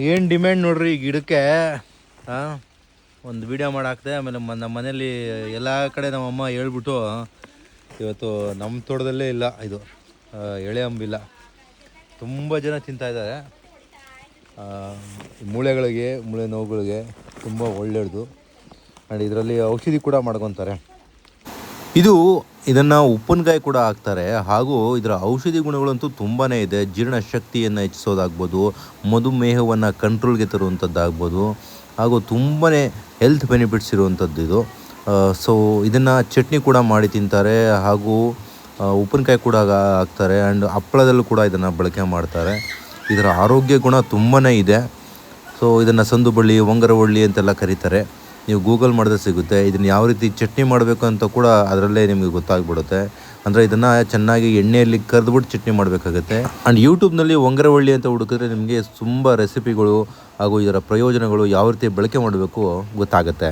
ಏನು ಡಿಮ್ಯಾಂಡ್ ನೋಡ್ರಿ ಈ ಗಿಡಕ್ಕೆ? ಹಾಂ ಒಂದು ವೀಡಿಯೋ ಮಾಡಾಕ್ದೆ ಆಮೇಲೆ ಮ ನಮ್ಮ ಮನೇಲಿ ಎಲ್ಲ ಕಡೆ ನಮ್ಮಮ್ಮ ಹೇಳ್ಬಿಟ್ಟು ಇವತ್ತು ನಮ್ಮ ತೋಟದಲ್ಲೇ ಇಲ್ಲ ಇದು ಎಳೆ ಅಂಬಿಲ್ಲ. ತುಂಬ ಜನ ತಿಂತಾ ಇದ್ದಾರೆ. ಆ, ಮೂಳೆಗಳಿಗೆ ಮೂಳೆ ನೋವುಗಳಿಗೆ ತುಂಬ ಒಳ್ಳೆಯದು ಆ್ಯಂಡ್ ಇದರಲ್ಲಿ ಔಷಧಿ ಕೂಡ ಮಾಡ್ಕೊತಾರೆ. ಇದು ಇದನ್ನು ಉಪ್ಪಿನಕಾಯಿ ಕೂಡ ಹಾಕ್ತಾರೆ. ಹಾಗೂ ಇದರ ಔಷಧಿ ಗುಣಗಳಂತೂ ತುಂಬಾ ಇದೆ. ಜೀರ್ಣಶಕ್ತಿಯನ್ನು ಹೆಚ್ಚಿಸೋದಾಗ್ಬೋದು ಮಧುಮೇಹವನ್ನು ಕಂಟ್ರೋಲ್ಗೆ ತರುವಂಥದ್ದಾಗ್ಬೋದು ಹಾಗೂ ತುಂಬಾ ಹೆಲ್ತ್ ಬೆನಿಫಿಟ್ಸ್ ಇರುವಂಥದ್ದು ಇದು. ಸೊ ಇದನ್ನು ಚಟ್ನಿ ಕೂಡ ಮಾಡಿ ತಿಂತಾರೆ. ಹಾಗೂ ಉಪ್ಪಿನಕಾಯಿ ಕೂಡ ಹಾಕ್ತಾರೆ. ಆ್ಯಂಡ್ ಹಪ್ಪಳದಲ್ಲೂ ಕೂಡ ಇದನ್ನು ಬಳಕೆ ಮಾಡ್ತಾರೆ. ಇದರ ಆರೋಗ್ಯ ಗುಣ ತುಂಬಾ ಇದೆ. ಸೊ ಇದನ್ನು ಸಂದು ಬಳ್ಳಿ ಒಂಗರ ಬಳ್ಳಿ ಅಂತೆಲ್ಲ ಕರೀತಾರೆ. ನೀವು ಗೂಗಲ್ ಮಾಡಿದ್ರೆ ಸಿಗುತ್ತೆ. ಇದನ್ನು ಯಾವ ರೀತಿ ಚಟ್ನಿ ಮಾಡಬೇಕು ಅಂತ ಕೂಡ ಅದರಲ್ಲೇ ನಿಮಗೆ ಗೊತ್ತಾಗ್ಬಿಡುತ್ತೆ. ಅಂದರೆ ಇದನ್ನು ಚೆನ್ನಾಗಿ ಎಣ್ಣೆಯಲ್ಲಿ ಕರೆದ್ಬಿಟ್ಟು ಚಟ್ನಿ ಮಾಡಬೇಕಾಗುತ್ತೆ. ಆ್ಯಂಡ್ ಯೂಟ್ಯೂಬ್ನಲ್ಲಿ ಒಂಗರವಳ್ಳಿ ಅಂತ ಹುಡುಕಿದ್ರೆ ನಿಮಗೆ ತುಂಬ ರೆಸಿಪಿಗಳು ಹಾಗೂ ಇದರ ಪ್ರಯೋಜನಗಳು ಯಾವ ರೀತಿ ಬಳಕೆ ಮಾಡಬೇಕು ಗೊತ್ತಾಗುತ್ತೆ.